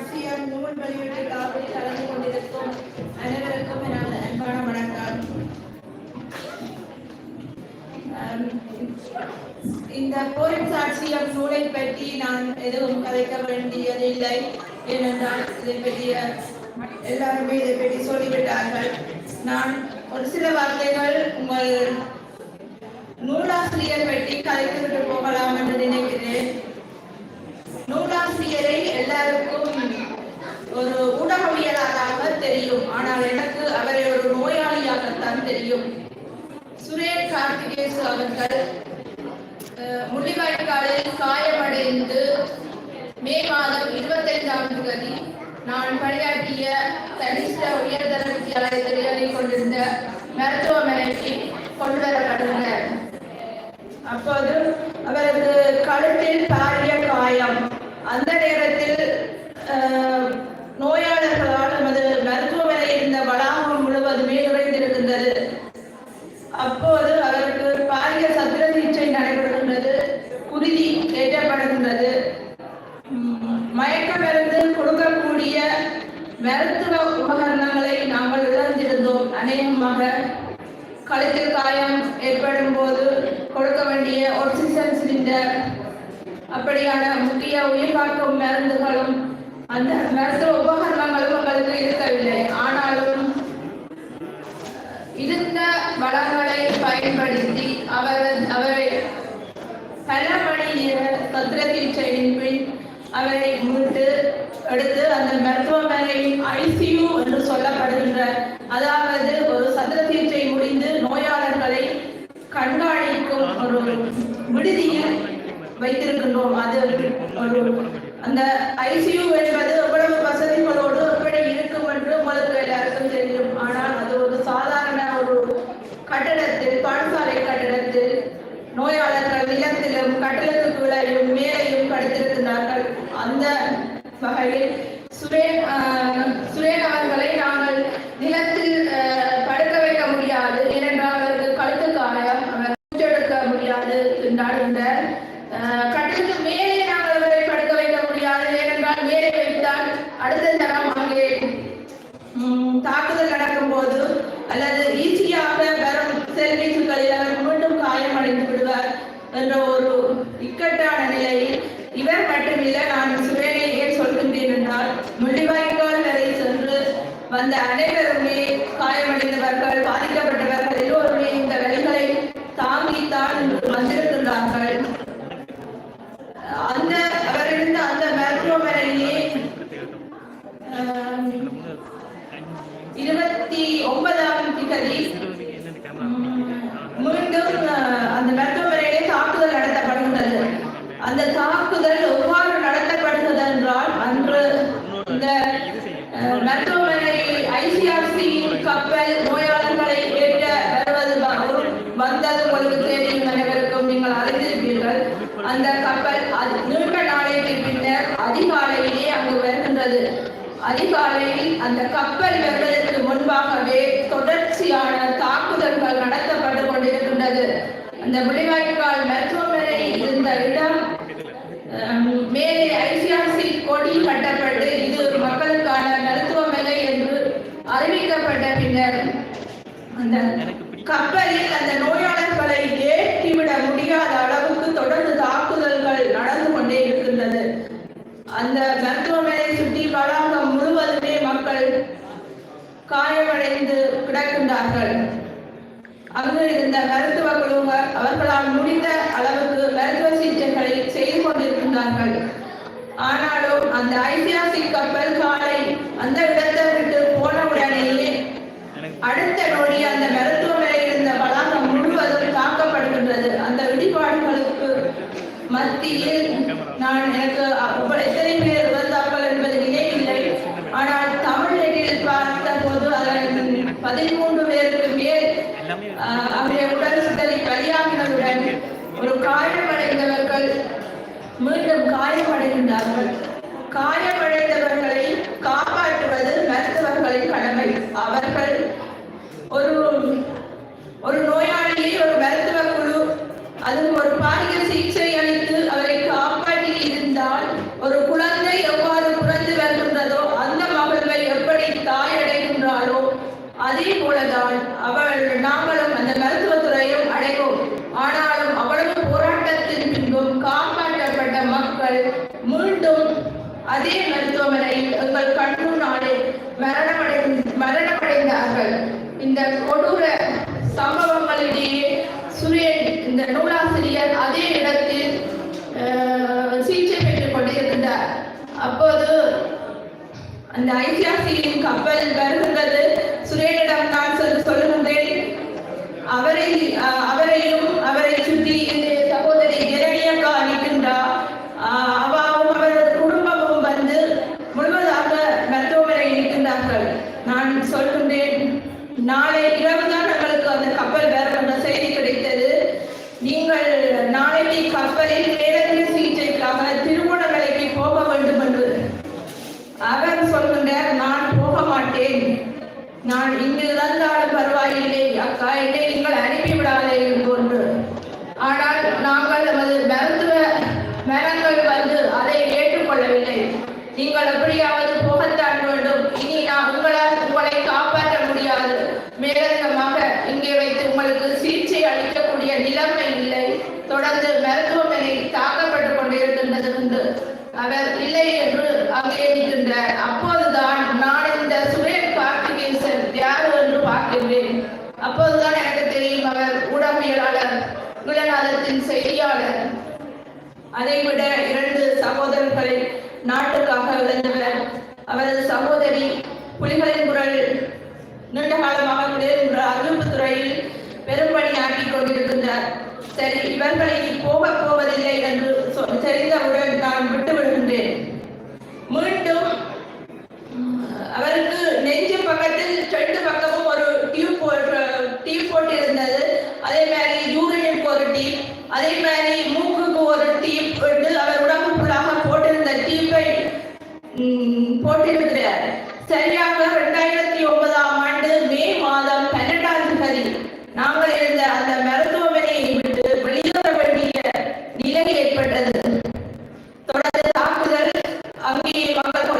சாட்சியம் நூல் வெளியீட்டு காப்பில் கலந்து கொண்டிருக்கும் அனைவருக்கும் எனது அன்பான வணக்கம். இந்த போரின் சாட்சியம் நூலை பற்றி நான் எதுவும் கதைக்க வேண்டியதில்லை ஏனென்றால் இதை பற்றிய எல்லாருமே இதை பற்றி சொல்லிவிட்டார்கள். நான் ஒரு சில வார்த்தைகள் உங்கள் நூலாசிரியர் பற்றி கதைத்துவிட்டு போகலாம் என்று நினைக்கிறேன். நூலாசிரியரை எல்லாருக்கும் ஒரு ஊடகவியலாளராக தெரியும். ஆனால் எனக்கு அவரை ஒரு நோயாளியாகத்தான் தெரியும். சுரேஷ் கார்த்திகேசு அவர்கள் முள்ளிவாய்க்காலில் காயமடைந்து மே மாதம் இருபத்தைந்தாம் தேதி நான் பணியாற்றிய தனிஷ்ட உயர்தர வித்தியாலயத்தை கொண்டிருந்த மருத்துவமனைக்கு கொண்டு வரப்பட்டுள்ளனர் அப்போது அவரது கழுத்தில் பாரிய காயம். அந்த நேரத்தில் அஹ், நோயாளர்களால் நமது மருத்துவமனை இருந்த வளாகம் முழுவதுமே நிறைந்திருக்கின்றது அப்போது அவருக்கு பாரிய சத்திர சிகிச்சை நடைபெறுகின்றது குருதி ஏற்றப்படுகின்றது உம், மயக்க மருந்து கொடுக்கக்கூடிய மருத்துவ உபகரணங்களை நாங்கள் இழந்திருந்தோம் அநேகமாக கழுத்தில் காயம் ஏற்படும் போது கொடுக்க வேண்டிய ஆக்சிஜன் சிலிண்டர் அடிப்படையான முக்கிய உயிர்காக்கும் மருந்துகளும் அந்த மருத்துவ உபகரணங்களும் உங்களுக்கு இருக்கவில்லை. ஆனாலும் இருந்த வளங்களை பயன்படுத்தி அவர் அவரை பல மணி நேர சத்திர சிகிச்சையின் பின் அவரை மீட்டு எடுத்து அந்த மருத்துவமனையின் ஐசியூ என்று சொல்லப்படுகின்ற அதாவது ஒரு சத்திர சிகிச்சை முடிந்து நோயாளர்களை கண்காணிக்கும் ஒரு விடுதியில் வைத்திருக்கின்றோம். அது ஒரு அந்த ஐசியூ என்பது எவ்வளவு வசதிகளோடு எப்படி இருக்கும் என்று உங்களுக்கு எல்லாருக்கும் தெரியும். ஆனால் அது ஒரு சாதாரண ஒரு கட்டடத்தில் பாடசாலை கட்டடத்தில் நோயாளர்கள் நிலத்திலும் கட்டடத்துக்கு விளையும் மேலையும் படுத்திருக்கிறார்கள். அந்த வகையில் சுரேன் ஆஹ், சுரேன் அவர்களை நாங்கள் நிலத்தில் படுக்க வைக்க முடியாது. ஏனென்றால் அவருக்கு கழுத்து காயம் அவர் முடியாது. என்றால் இந்த ஆஹ், கட்டிலுக்கு மேலே நாங்கள் அவரை படுக்க வைக்க முடியாது ஏனென்றால் மேலே வைத்தால் அடுத்த தரம் அங்கே ம், தாக்குதல் நடக்கும் போது அல்லது ஈஸியாக வரும் செல்வீச்சுகளில் அவர் மீண்டும் காயமடைந்து விடுவார் என்ற ஒரு இக்கட்டான நிலையில் இவர் மட்டுமில்லை நான் சுரேனை ஏன் சொல்கின்றேன் என்றால் முள்ளிவாய்க்கால் வரை சென்று வந்த அனைவருமே காயமடைந்தவர்கள் பாதிக்கப்பட்டவர்கள் எல்லோருமே இந்த வழிகளை தாங்கித்தான் இன்று வந்திருக்கின்றார்கள். அந்த அவரிருந்த அந்த மருத்துவமனையிலே ஆம், ஒன்பதாம் திகதி மீண்டும் அந்த மருத்துவமனையிலே தாக்குதல் நடத்தப்படுகின்றது. அந்த தாக்குதல் எவ்வாறு நடத்தப்படுகிறது என்றால் அன்று இந்த மருத்துவமனை ஐசிஆர்சி கப்பல் நோயாளர்களை ஏற்ற வருவது வந்தது உங்களுக்கு தெரியும் அனைவருக்கும் நீங்கள் அறிந்திருப்பீர்கள். அந்த கப்பல் அது நீண்ட நாளைக்கு பின்னர் அதிகாலையிலே அங்கு வருகின்றது. அதிகாலையில் அந்த கப்பல் வருவதற்கு முன்பாகவே அந்த விளைவாய்க்கால் மருத்துவமனை இருந்த இடம் மேலே ஐசிஆர்சி கொடி கட்டப்பட்டு இது ஒரு மக்களுக்கான மருத்துவமனை என்று அறிவிக்கப்பட்ட பின்னர் அந்த கப்பலில் அந்த நோயாளர்களை ஏற்றிவிட முடியாத அளவுக்கு தொடர்ந்து தாக்குதல்கள் நடந்து கொண்டே இருக்கின்றது அந்த மருத்துவமனை சுற்றி வளாகம் முழுவதுமே மக்கள் காயமடைந்து கிடக்கின்றார்கள் அங்கு இருந்த மருத்துவ குழுவர் அவர்களால் முடிந்த அளவுக்கு மருத்துவ சிகிச்சைகளை செய்து கொண்டிருக்கின்றார்கள். ஆனாலும் அந்த ஐசிஆர்சி கப்பல் காலை அந்த இடத்தை விட்டு போனவுடனேயே அடுத்த நொடி அந்த மருத்துவமனையில் இருந்த வளாகம் முழுவதும் தாக்கப்படுகின்றது. அந்த இடிபாடுகளுக்கு மத்தியில் நான் எனக்கு அப்ப- எத்தனை பேர் இறந்தார்கள் என்பது நினைவில்லை ஆனால் தமிழ்நாட்டில் பார்த்த போது அதன் பதிமூன்று பேருக்கு மேல் ஆஹ், அவருடைய உடல் சிதறி பலியாகினதுடன் ஒரு காயமடைந்தவர்கள் மீண்டும் காயமடைகின்றார்கள் காயமடைந்தவர்களை காப்பாற்றுவது மருத்துவர்களின் கடமை. அவர்கள் ஒரு ஒரு நோயாளியை ஒரு மருத்துவ குழு அதுவும் ஒரு பாரிய சிகிச்சை அளித்து அவரை காப்பாற்றி இருந்தால் ஒரு குழந்தை எவ்வாறு பிறந்து வருகின்ற அவர்கள் மீண்டும் அதே மருத்துவமனையில் எங்கள் கண் முன்னாலே மரணமடை மரணமடைந்தார்கள் இந்த கொடூர சம்பவங்களிடையே சுரேன் இந்த நூலாசிரியர் அதே இடத்தில் சிகிச்சை பெற்றுக் கொண்டிருந்தார் அப்போது அந்த ஐசியாசியின் கப்பல் வருகின்றது. சுரேனிடம் நான் சென்று சொல்லுகின்றேன். அவரை அஹ், அவரை சுற்றி இந்த சகோதரி ஜெரணியக்கா நிற்கின்றார் அஹ், அவாவும் அவரது குடும்பமும் வந்து முழுவதாக மருத்துவமனையில் இருக்கின்றார்கள் நான் சொல்கின்றேன் நாளை இரவுதான் எங்களுக்கு அந்த கப்பல் வரும் என்ற செய்தி கிடைத்தது நீங்கள் நாளைக்கு கப்பலில் வேறெந்த சிகிச்சைக்காக திருமணமலைக்கு போக வேண்டும் என்று அவர் சொல்கின்றார் நான் போக மாட்டேன் நான் இங்கு இறந்தாலும் பரவாயில்லை அக்கா என்னை நீங்கள் அனுப்பிவிடாதே என்று ஆனால் நாங்கள் நமது மருத்துவ மரங்கள் வந்து அதை ஏற்றுக்கொள்ளவில்லை நீங்கள் எப்படியாவது போகத்தான் வேண்டும் இனி நான் உங்களால் உங்களை காப்பாற்ற முடியாது மேலதிகமாக இங்கே வைத்து உங்களுக்கு சிகிச்சை அளிக்கக்கூடிய நிலைமை இல்லை தொடர்ந்து மருத்துவமனை தாக்கப்பட்டுக் கொண்டிருக்கின்றது என்று அவர் இல்லை என்று அங்கே அப்போதுதான் நான் இந்த சுரேஷ் கார்த்திகேசன் யார் என்று பார்க்கின்றேன். அப்போதுதான் எனக்கு தெரியும் அவர் ஊடகவியலாளர் குலநாதத்தின் செய்தியாளர். அதைவிட இரண்டு சகோதரர்களை நாட்டுக்காக இழந்தவர் அவரது சகோதரி புலிகளின் குரல் நீண்ட காலமாக குடியிருக்கின்ற அறிவிப்பு துறையில் பெரும்பணியாற்றிக் கொண்டிருக்கின்றார். சரி இவர்களை போகப் போவதில்லை என்று சொ- தெரிந்தவுடன் நான் விட்டு விடுகின்றேன் மீண்டும் அவருக்கு நெஞ்சு பக்கத்தில் ரெண்டு பக்கமும் ஒரு டியூப் டியூப் போட்டு இருந்தது அதே மாதிரி யூரினுக்கு ஒரு டியூப் அதே மாதிரி மூக்குக்கு ஒரு டியூப் போட்டு அவர் உடம்பு ஃபுல்லாக போட்டிருந்த டியூப்பை போட்டிருக்கிறார் சரியாக இரண்டாயிரத்தி ஒன்பதாம் ஆண்டு மே மாதம் பன்னெண்டாம் தேதி நாங்கள் இருந்த அந்த மருத்துவமனையை விட்டு வெளியேற வேண்டிய நிலை ஏற்பட்டது தொடர்ந்து தாக்குதல் அங்கே மக்கள்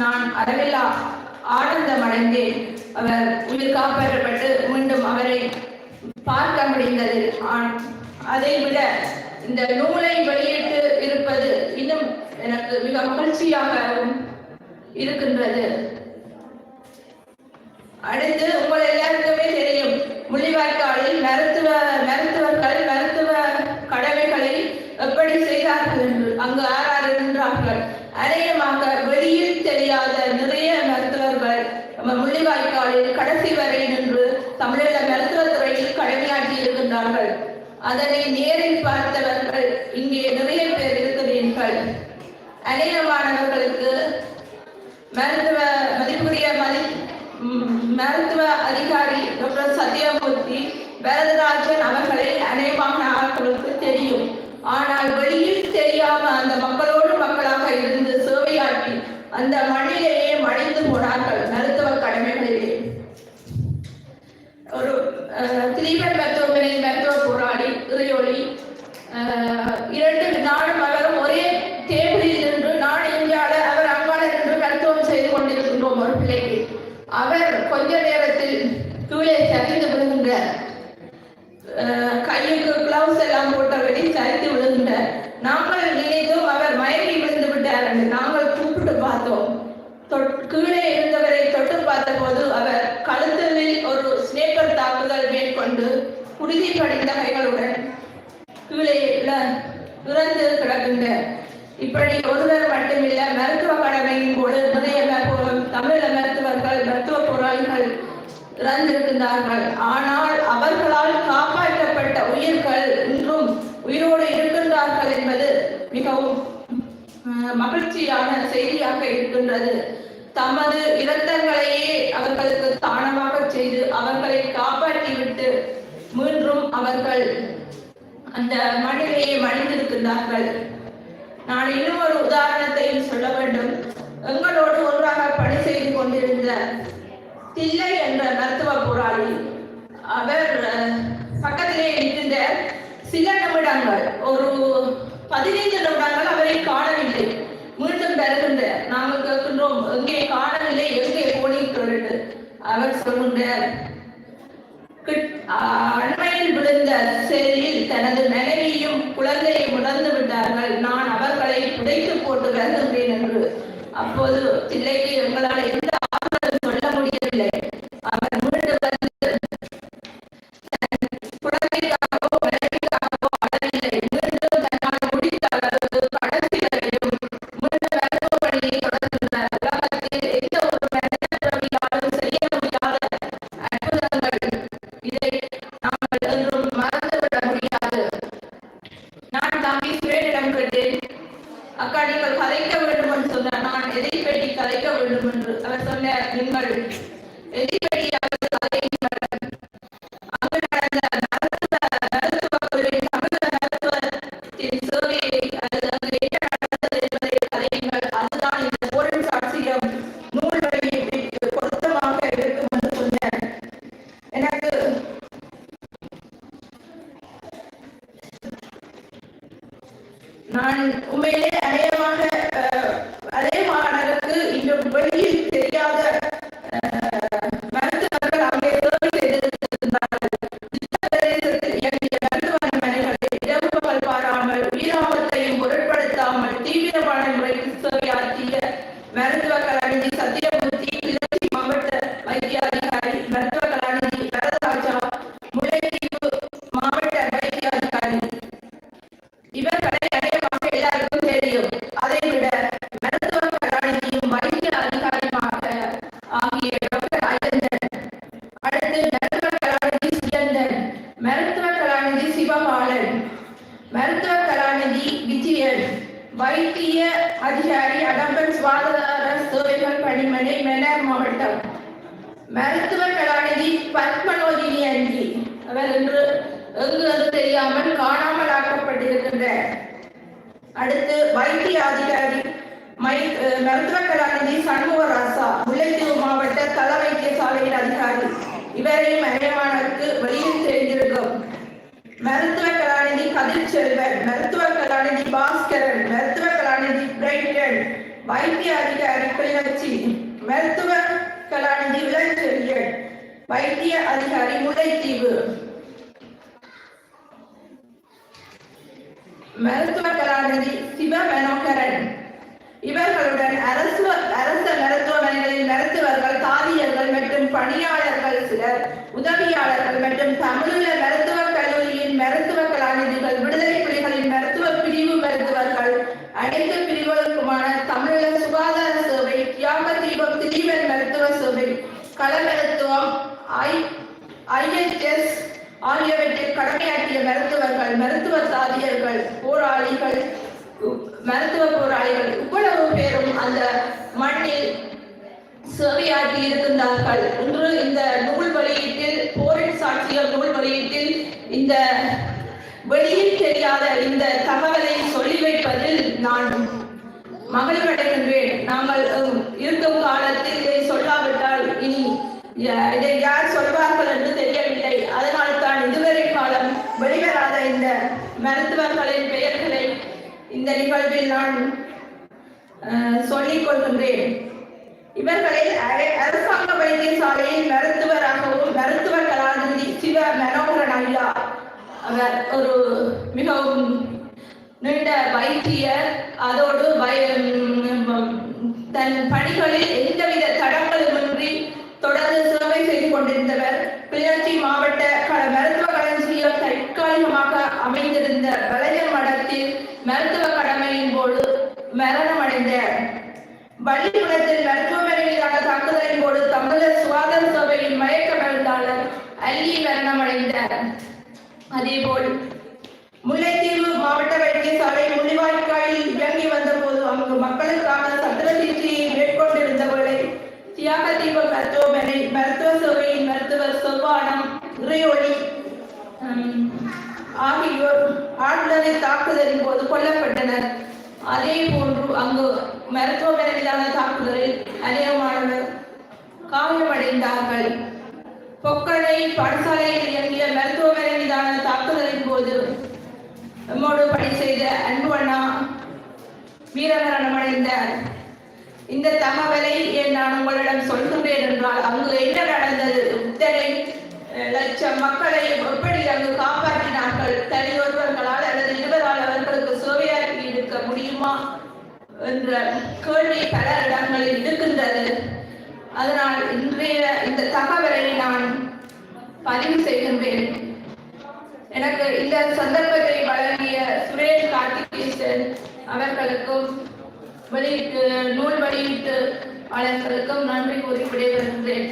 நான் அளவில்லா ஆனந்தம் அடைந்தேன் அவர் உயிர் காப்பாற்றப்பட்டு மீண்டும் அவரை பார்க்க முடிந்தது. அதை விட இந்த நூலை வெளியிட்டு இருப்பது இன்னும் எனக்கு மிக மகிழ்ச்சியாகவும் இருக்கின்றது. அடுத்து உங்கள் எல்லாருக்குமே தெரியும் முள்ளிவாய்க்காலில் மருத்துவ மருத்துவர்கள் மருத்துவ கடமைகளை எப்படி செய்தார்கள் என்று அங்கு ஆறாறு நின்றார்கள் அநேகமாக வெளி தெரியாத நிறைய மருத்துவர்கள் நம்ம முள்ளிவாய்க்காலில் கடைசி வரை நின்று தமிழீழ மருத்துவத்துறையில் கடமையாற்றி இருக்கின்றார்கள். அதனை நேரில் பார்த்தவர்கள் இங்கே நிறைய பேர் இருக்கிறீர்கள். அநேகமானவர்களுக்கு மருத்துவ மதிப்புரிய மதி மருத்துவ அதிகாரி டாக்டர் சத்யமூர்த்தி வரதராஜன் அவர்களை அநேகமான ஆட்களுக்கு தெரியும். ஆனால் வெளியில் தெரியாம அந்த மக்களோடு மக்களாக இருந்து அந்த மண்ணிலேயே மடிந்து போனார்கள். மருத்துவ கடமைகளிலே. ஒரு திலீபன் மருத்துவமனை மருத்துவ போராளி இறையொளி குருதி படிந்த கைகளுடன் கீழே துறந்து கிடக்கின்ற இப்படி ஒருவர் மட்டுமில்ல மருத்துவ கடமையின் போது புதிய தமிழக மருத்துவர்கள் மருத்துவ போராளிகள் இறந்திருக்கின்றார்கள் ஆனால் அவர்களால் காப்பாற்றப்பட்ட உயிர்கள் இன்றும் உயிரோடு இருக்கின்றார்கள் என்பது மிகவும் மகிழ்ச்சியான செய்தியாக இருக்கின்றது. தமது இரத்தங்களையே அவர்களுக்கு தானமாக செய்து அவர்களை காப்பாற்றிவிட்டு மீண்டும் அவர்கள் அந்த மண்ணிலேயே மடிந்திருக்கின்றார்கள். நான் இன்னும் ஒரு உதாரணத்தையும் சொல்ல வேண்டும். எங்களோடு ஒன்றாக பணி செய்து கொண்டிருந்த தில்லை என்ற மருத்துவ போராளி அவர் பக்கத்திலே இருந்த சில நிமிடங்கள் ஒரு பதினைந்து நிமிடங்கள் அவரை காணவில்லை. மீண்டும் வருகின்ற நாங்கள் கேட்கின்றோம் எங்கே காணவில்லை? எங்கே போனீர்கள்? அவர் சொல்லுங்கள் அண்மையில் விழுந்த செல்லில் தனது மனைவியும் குழந்தையை உணர்ந்து விட்டார்கள். நான் அவர்களை புதைத்து போட்டு வருகின்றேன் என்று. அப்போது பிள்ளைக்கு எங்களால் கலைக்க வேண்டும் என்று சொன்னார். நான் எதை பெட்டி கலைக்க வேண்டும் என்று அவர் சொன்ன நீங்கள் எதை வைத்திய அதிகாரி அடம்பன் சுகாதார சேவைகள் பணிமனை மெனார் மாவட்டம். மருத்துவ கலாநிதி பத்மனோதினி அஞ்சி அவர் இன்று எங்கு தெரியாமல் காணாமல் ஆக்கப்பட்டிருக்கின்றார் அடுத்து வைத்திய அதிகாரி மை மருத்துவ கலாநிதி சண்முகராசா முல்லைத்தீவு மாவட்ட தள வைத்தியசாலையின் அதிகாரி. இவரையும் அநேகமானருக்கு வெளியில் தெரிந்திருக்கும் மருத்துவ கலாநிதி கதிர் செல்வன் மருத்துவ கலாநிதி பாஸ்கரன் மருத்துவ கலாநிதி பிரைட்டன் வைத்திய அதிகாரி கிளிநொச்சி மருத்துவ கலாநிதி இளஞ்செழியன் வைத்திய அதிகாரி முல்லைத்தீவு. மருத்துவ கலாநிதி சிவ மனோகரன் இவர்களுடன் அரசு அரச மருத்துவமனைகளில் மருத்துவர்கள் தாதியர்கள் மற்றும் பணியாளர்கள் சிலர் உதவியாளர்கள் மற்றும் தமிழீழ மருத்துவ கல்லூரியின் மருத்துவ கலாநிதிகள் விடுதலை புலிகளின் மருத்துவ பிரிவு மருத்துவர்கள் அனைத்து பிரிவுகளுக்குமான தமிழக சுகாதார சேவை தியாக தீபம் திலீபன் மருத்துவ சேவை கள மருத்துவம் ஐ ஐஎச்எஸ் ஆகியவற்றில் கடமையாற்றிய மருத்துவர்கள் மருத்துவ சாதியர்கள் போராளிகள் மருத்துவ போராளிகள் இவ்வளவு பேரும் அந்த மண்ணில் சேவையாற்றி இருக்கின்றார்கள். இன்று இந்த நூல் வெளியீட்டில் போரின் சாட்சிகள் நூல் வெளியீட்டில் இந்த வெளியில் தெரியாத இந்த தகவல் வைப்பதில் நான் மகிழ்வடைகின்றேன் நாங்கள் இருக்கும் காலத்தில் இதை சொல்லாவிட்டால் இனி இதை யார் சொல்வார்கள் என்று தெரியவில்லை. அதனால் தான் இதுவரை காலம் வெளிவராத இந்த மருத்துவர்களின் பெயர்களை இந்த நிகழ்வில் நான் சொல்லிக் கொள்கின்றேன். இவர்களில் அரசாங்க வைத்தியசாலையில் மருத்துவராகவும் மருத்துவ கலாநிதி சிவ மனோகரன் ஐயா அவர் ஒரு மிகவும் நீண்ட வைத்தியர் அதோடு தன் பணிகளில் எந்தவித தடங்களுமின்றி தொடர்ந்து சேவை செய்து கொண்டிருந்தவர். கிளிநொச்சி மாவட்ட மருத்துவ களஞ்சியம் தற்காலிகமாக அமைந்திருந்த வளையர் மடத்தில் மருத்துவ கடமையின் போது மரணமடைந்தார் பள்ளிக்கூடத்தில் மருத்துவமனை மீதான தாக்குதலின் போது தமிழர் சுகாதார சபையின் மயக்க மருந்தாளர் அல்லி மரணமடைந்தார். அதேபோல் முல்லைத்தீவு மாவட்ட வைத்தியசாலை முள்ளிவாய்க்காலில் இயங்கி வந்தபோது அங்கு மக்களுக்கான சத்திர சிகிச்சையை மேற்கொண்டிருந்த வேளை தியாகதீப மருத்துவமனை மருத்துவ சேவையின் மருத்துவர் செவ்வானம் இறையொளி ஆகியோர் ஆளுநரை தாக்குதலின் போது கொல்லப்பட்டனர். அதே போன்று அங்கு மருத்துவமனை மீதான தாக்குதலில் அநேகமானவர் காயமடைந்தார்கள். பொக்கடை பாடசாலையில் இயங்கிய மருத்துவமனை மீதான தாக்குதலின் போது நம்மோடு பணி செய்த அன்பு அண்ணா வீரமரணம் அடைந்தார் இந்த தகவலை ஏன் நான் உங்களிடம் சொல்கின்றேன் என்றால் அங்கு என்ன நடந்தது? இத்தனை லட்சம் மக்களை எப்படி அங்கு காப்பாற்றினார்கள். தனியொருவர்களால் அல்லது இருவரால் அவர்களுக்கு சுவையாக்கி இருக்க முடியுமா என்ற கேள்வி பல இடங்களில் இருக்கின்றது. அதனால் இன்றைய இந்த தகவலை நான் பதிவு செய்கின்றேன். எனக்கு இந்த சந்தர்ப்பத்தை வழங்கிய சுரேஷ் கார்த்திகேசன் அவர்களுக்கும் வெளியிட்டு நூல் வெளியீட்டு அவர்களுக்கும் நன்றி கூறி விடைபெறுகிறேன்.